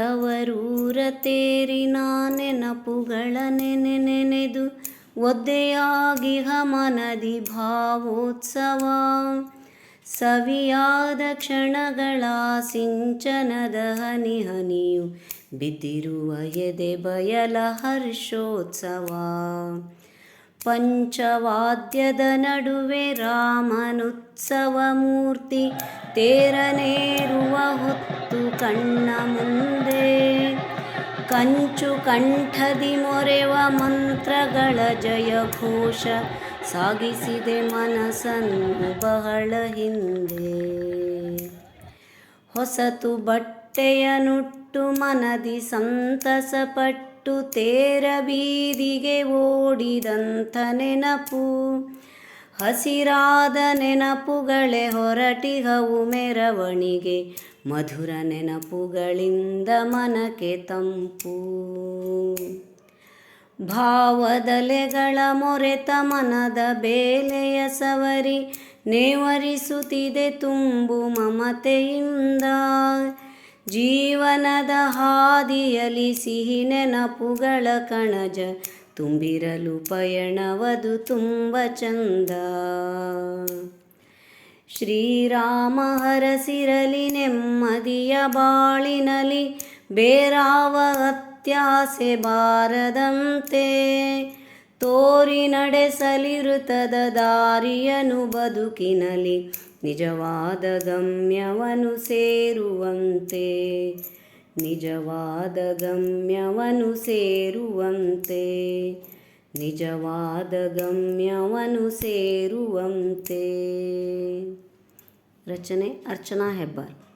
ತವರೂರ ತೇರಿ ನೆನಪುಗಳ ನೆನೆ ನೆನೆದು ಒದ್ದೆಯಾಗಿ ಹಮನದಿ ಭಾವೋತ್ಸವ. ಸವಿಯಾದ ಕ್ಷಣಗಳ ಸಿಂಚನದ ಹನಿ ಹನಿಯು ಬಿದ್ದಿರುವ ಎದೆ ಬಯಲ ಹರ್ಷೋತ್ಸವ. ಪಂಚವಾದ್ಯದ ನಡುವೆ ರಾಮನುತ್ಸವ ಮೂರ್ತಿ ತೇರನೇರುವ ಹೊತ್ತು ಕಣ್ಣ ಮುಂದೆ ಕಂಚು ಕಂಠದಿ ಮೊರೆವ ಮಂತ್ರಗಳ ಜಯಘೋಷ ಸಾಗಿಸಿದೆ ಮನಸ್ಸನ್ನು ಬಹಳ ಹಿಂದೆ. ಹೊಸತು ಬಟ್ಟೆಯ ನುಟ್ಟು ಮನದಿ ಸಂತಸಪಟ್ಟು ತೇರ ಬೀದಿಗೆ ಓಡಿದಂಥ ನೆನಪು ಹಸಿರಾದ ನೆನಪುಗಳೇ ಹೊರಟಿಹವು ಮೆರವಣಿಗೆ. ಮಧುರ ನೆನಪುಗಳಿಂದ ಮನಕ್ಕೆ ತಂಪು. ಭಾವದಲೆಗಳ ಮೊರೆತ ಮನದ ಬೇಲೆಯ ಸವರಿ ನೇವರಿಸುತ್ತಿದೆ ತುಂಬು ಮಮತೆಯಿಂದ. ಜೀವನದ ಹಾದಿಯಲಿ ಸಿಹಿ ನೆನಪುಗಳ ಕಣಜ ತುಂಬಿರಲು ಪಯಣವದು ತುಂಬ ಚಂದ. ಶ್ರೀರಾಮ ಹರಸಿರಲಿ ನೆಮ್ಮದಿಯ ಬಾಳಿನಲಿ ಬೇರಾವ ಅತ್ಯಾಸೆ ಬಾರದಂತೆ. ತೋರಿ ನಡೆಸಲಿರುತದ ದಾರಿಯನು ಬದುಕಿನಲಿ ನಿಜವಾದ ಗಮ್ಯವನು ಸೇರುವಂತೆ. ನಿಜವಾದ ಗಮ್ಯವನು ಸೇರುವಂತೆ ನಿಜವಾದ ಗಮ್ಯವನು ಸೇರುವಂತೆ. ರಚನೆ ಅರ್ಚನಾ ಹೆಬ್ಬಾರ್.